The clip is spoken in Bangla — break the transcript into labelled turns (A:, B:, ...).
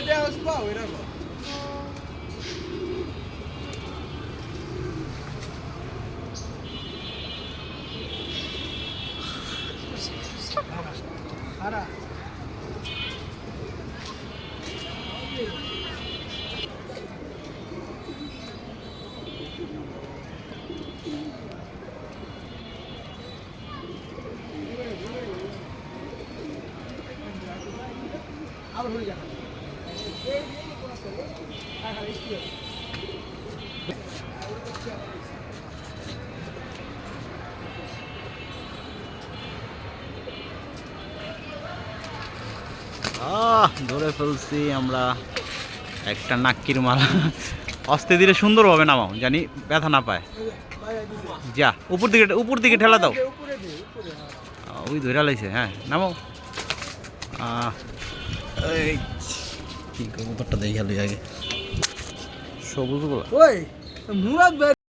A: it down slow, it doesn't. আবার হয়ে যাবে আহ, ধরে ফেলছি আমরা একটা নাক্কির মালা অস্তে ধীরে সুন্দরভাবে নামাও, জানি ব্যথা না পায়। যা, উপর দিকে উপর দিকে ঠেলা দাও। ওই ধরে লাইছে হ্যাঁ নামাও। এই। কি কবুতরটা দেখে আগে সবুজগুলো
B: ওই মুরাদ